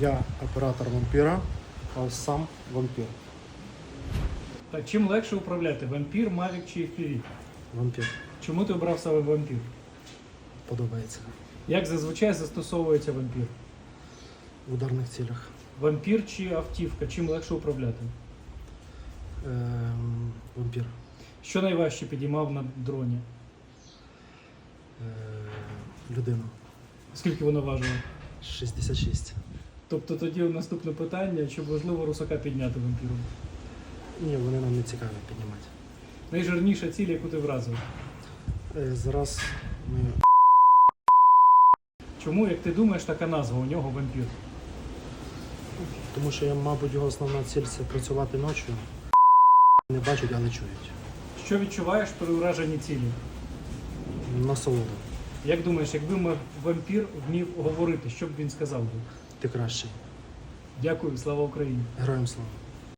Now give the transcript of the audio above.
Я оператор вампіра, а сам вампір. Так, чим легше управляти? Вампір, Mavic чи FPV? Вампір Чому ти обрав саме вампір? подобається Як зазвичай застосовується вампір? в ударних цілях. Вампір чи автівка? Чим легше управляти? Ем, вампір. Що найважче підіймав на дроні? Е, людина. Скільки воно важило? 66. Тобто тоді наступне питання, чи можливо русака підняти вампіром? Ні, вони нам не цікаві піднімати. Найжирніша ціль, яку ти вразив. Е, зараз ми Чому, як ти думаєш, така назва у нього вампір? Тому що, я, мабуть, його основна ціль це працювати ночі. Не бачать, але чують. Що відчуваєш при ураженні цілі? Насолода. Як думаєш, якби м- вампір вмів говорити, що б він сказав би? Ти кращий. Дякую, слава Україні! Героям слава.